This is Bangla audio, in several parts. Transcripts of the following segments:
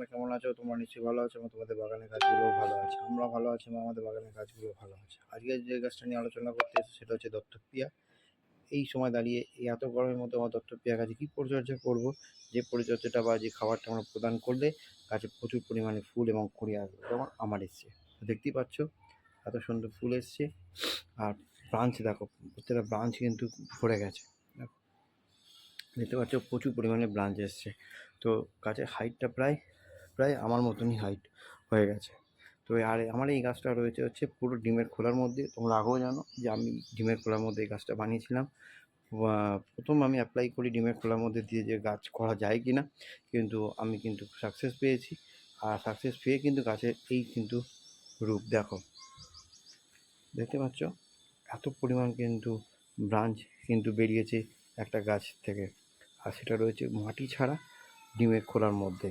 তোমরা কেমন আছো? তোমরা নিশ্চয়ই ভালো আছো এবং তোমাদের বাগানের গাছগুলোও ভালো আছে। আমরা ভালো আছি এবং আমাদের বাগানের গাছগুলো ভালো আছে। আজকে যে গাছটা নিয়ে আলোচনা করতে এসেছি সেটা হচ্ছে দত্তপ্রিয়া এই সময় দাঁড়িয়ে এই এত গরমের মধ্যে আমার দত্তপ্রিয়া গাছে কী পরিচর্যা করব? যে পরিচর্যাটা বা যে খাবারটা আমরা প্রদান করলে গাছে প্রচুর পরিমাণে ফুল এবং কুড়ি আসবে যেমন আমার এসছে। দেখতেই পাচ্ছ, এত সুন্দর ফুল এসছে। আর ব্রাঞ্চ দেখো, প্রত্যেকটা ব্রাঞ্চ কিন্তু ভরে গেছে। দেখো, দেখতে পাচ্ছ প্রচুর পরিমাণে ব্রাঞ্চ এসছে। তো গাছের হাইটটা প্রায় প্রায় আমার মতনই হাইট হয়ে গেছে। তো আর আমার এই গাছটা রয়েছে হচ্ছে পুরো ডিমের খোলার মধ্যে। তোমরা আগেও জানো যে আমি ডিমের খোলার মধ্যে এই গাছটা বানিয়েছিলাম। প্রথম আমি অ্যাপ্লাই করি ডিমের খোলার মধ্যে দিয়ে যে গাছ করা যায় কি না কিন্তু আমি কিন্তু সাকসেস পেয়েছি। আর সাকসেস পেয়ে কিন্তু গাছের এই কিন্তু রূপ দেখো। দেখতে পাচ্ছ? এত পরিমাণ কিন্তু ব্রাঞ্চ কিন্তু বেরিয়েছে একটা গাছ থেকে। আর সেটা রয়েছে মাটি ছাড়া ডিমের খোলার মধ্যে।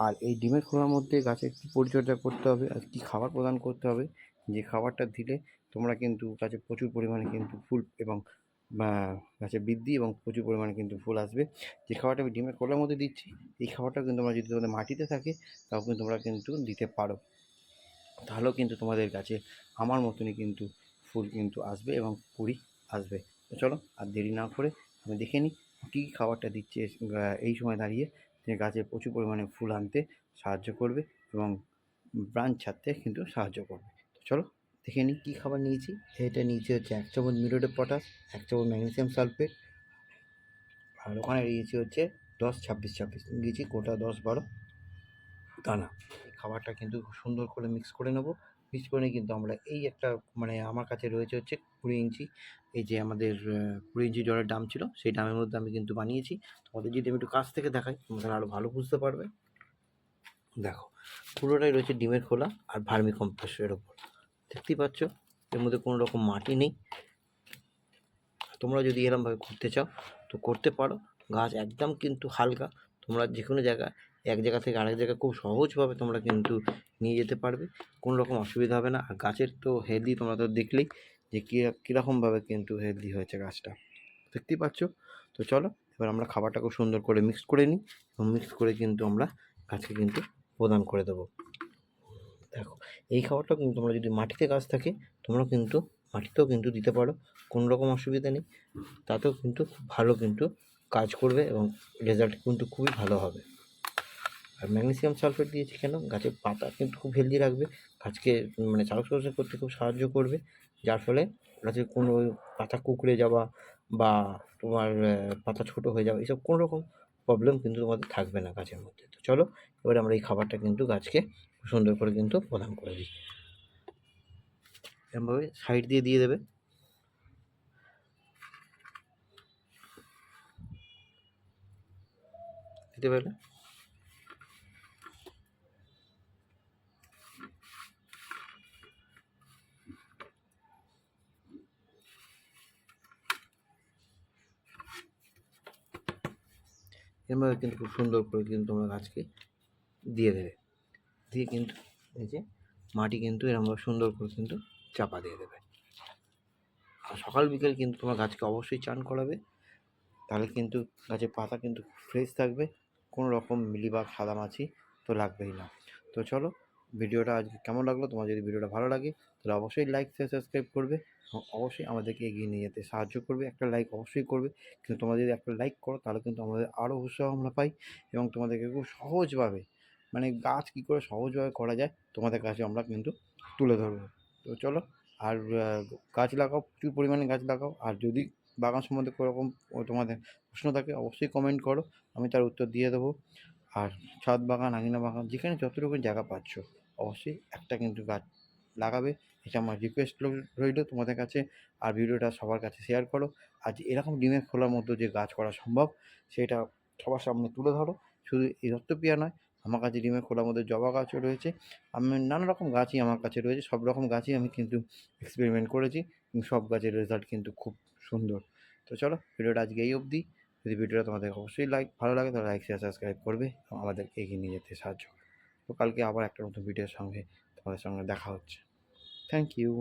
আর এই ডিমের খোলার মধ্যে গাছের কী পরিচর্যা করতে হবে আর কী খাবার প্রদান করতে হবে। যে খাবারটা দিলে তোমরা কিন্তু গাছে প্রচুর পরিমাণে কিন্তু ফুল এবং গাছের বৃদ্ধি এবং প্রচুর পরিমাণে কিন্তু ফুল আসবে। যে খাবারটা আমি ডিমের খোলার মধ্যে দিচ্ছি, এই খাবারটা কিন্তু তোমরা যদি তোমাদের মাটিতে থাকে, তাও কিন্তু তোমরা কিন্তু দিতে পারো। তাহলেও কিন্তু তোমাদের গাছে আমার মতনই কিন্তু ফুল কিন্তু আসবে এবং কুড়ি আসবে। তো চলো আর দেরি না করে আমি দেখে নিই, কী খাবারটা দিচ্ছে এই সময় দাঁড়িয়ে যে গাছে প্রচুর পরিমাণে ফুল আনতে সাহায্য করবে এবং ব্রাঞ্চ ছাড়তে কিন্তু সাহায্য করবে। তো চলো দেখে নিই কী খাবার নিয়েছি। এটা নিয়েছি হচ্ছে এক চামচ মিরোডে পটাশ, এক চামচ ম্যাগনেসিয়াম সালফেট আর ওখানে নিয়েছি হচ্ছে দশ ছাব্বিশ ছাব্বিশ। নিয়েছি গোটা দশ বারো দানা। খাবারটা কিন্তু সুন্দর করে মিক্স করে নেব। করে কিন্তু আমরা এই একটা মানে আমার কাছে রয়েছে হচ্ছে কুড়ি ইঞ্চি। এই যে আমাদের কুড়ি ইঞ্চি জলের ডাম ছিল, সেই ডামের মধ্যে আমি কিন্তু বানিয়েছি। তোমাদের যদি আমি একটু কাছ থেকে দেখাই, তোমরা আরও ভালো বুঝতে পারবে। দেখো, পুরোটাই রয়েছে ডিমের খোলা আর ভার্মি কম্পোস্টের ওপর। দেখতেই পাচ্ছ, এর মধ্যে কোনো রকম মাটি নেই। তোমরা যদি এরমভাবে করতে চাও, তো করতে পারো। গাছ একদম কিন্তু হালকা। তোমরা যে কোনো জায়গায় এক জায়গা থেকে আরেক জায়গায় খুব সহজভাবে তোমরা কিন্তু নিয়ে যেতে পারবে। কোনো রকম অসুবিধা হবে না। আর গাছের তো হেলদি তোমরা তো দেখলেই যে কী কীরকমভাবে কিন্তু হেলদি হয়েছে গাছটা। দেখতেই পাচ্ছ? তো চলো, এবার আমরা খাবারটা খুব সুন্দর করে মিক্স করে নিই এবং মিক্স করে কিন্তু আমরা গাছকে কিন্তু প্রদান করে দেবো। দেখো, এই খাবারটা কিন্তু তোমরা যদি মাটিতে গাছ থাকে তোমরা কিন্তু মাটিতেও কিন্তু দিতে পারো। কোনো রকম অসুবিধা নেই। তাতেও কিন্তু খুব ভালো কিন্তু কাজ করবে এবং রেজাল্ট কিন্তু খুবই ভালো হবে। আর ম্যাগনেসিয়াম সালফেট দিয়েছি কেন? গাছের পাতা কিন্তু খুব হেলদি রাখবে। গাছকে মানে চালক চর্চা করতে খুব সাহায্য করবে। যার ফলে গাছের কোনো পাতা কুকড়ে যাওয়া বা তোমার পাতা ছোটো হয়ে যাওয়া এইসব কোনো রকম প্রবলেম কিন্তু তোমাদের থাকবে না গাছের মধ্যে। তো চলো, এবারে আমরা এই খাবারটা কিন্তু গাছকে সুন্দর করে কিন্তু প্রদান করে দিই। এরমভাবে সাইড দিয়ে দিয়ে দেবে। দিতে পারলে? এরমভাবে কিন্তু খুব সুন্দর করে কিন্তু তোমরা গাছকে দিয়ে দেবে। দিয়ে কিন্তু এই যে মাটি কিন্তু এরমভাবে সুন্দর করে কিন্তু চাপা দিয়ে দেবে। আর সকাল বিকেল কিন্তু তোমার গাছকে অবশ্যই চান করাবে। তাহলে কিন্তু গাছের পাতা কিন্তু ফ্রেশ থাকবে। কোনো রকম মিলিবাগ সাদা মাছি তো লাগবেই না। তো চলো ভিডিওটা আজকে কেমন লাগল? তোমার যদি ভিডিওটা ভালো লাগে, তাহলে অবশ্যই লাইক শেয়ার সাবস্ক্রাইব করবে। এবং অবশ্যই আমাদেরকে এগিয়ে নিয়ে যেতে সাহায্য করবে। একটা লাইক অবশ্যই করবে। কিন্তু তোমরা যদি একটা লাইক করো, তাহলে কিন্তু আমাদের আরও উৎসাহ আমরা পাই এবং তোমাদেরকে খুব সহজভাবে মানে গাছ কী করে সহজভাবে করা যায়, তোমাদের কাছে আমরা কিন্তু তুলে ধরবো। তো চলো, আর গাছ লাগাও, প্রচুর পরিমাণে গাছ লাগাও। আর যদি বাগান সম্বন্ধে কোনো রকম তোমাদের প্রশ্ন থাকে, অবশ্যই কমেন্ট করো। আমি তার উত্তর দিয়ে দেবো। আর ছাদ বাগান, আঙিনা বাগান, যেখানে যতটুকু জায়গা পাচ্ছ। অবশ্যই একটা কিন্তু গাছ লাগাবে। এটা আমার রিকোয়েস্ট রইল তোমাদের কাছে। আর ভিডিওটা সবার কাছে শেয়ার করো। যে এরকম ডিমের খোলার মধ্যে যে গাছ করা সম্ভব, সেটা সবার সামনে তুলে ধরো। শুধু এই দত্তপ্রিয়া নয়, আমার কাছে ডিমের খোলার মধ্যে জবা গাছও রয়েছে। আমি নানা রকম গাছই আমার কাছে রয়েছে। সব রকম গাছই আমি কিন্তু এক্সপেরিমেন্ট করেছি। সব গাছের রেজাল্ট কিন্তু খুব সুন্দর। তো চলো, ভিডিওটা আজকে এই অবধি। যদি ভিডিওটা তোমাদের অবশ্যই লাইক ভালো লাগে তাহলে লাইক শেয়ার সাবস্ক্রাইব করবে। এবং আমাদের এগিয়ে নিয়ে যেতে সাহায্য তো কালকে আবার একটা নতুন ভিডিওর সঙ্গে তোমাদের সঙ্গে দেখা হচ্ছে। Thank you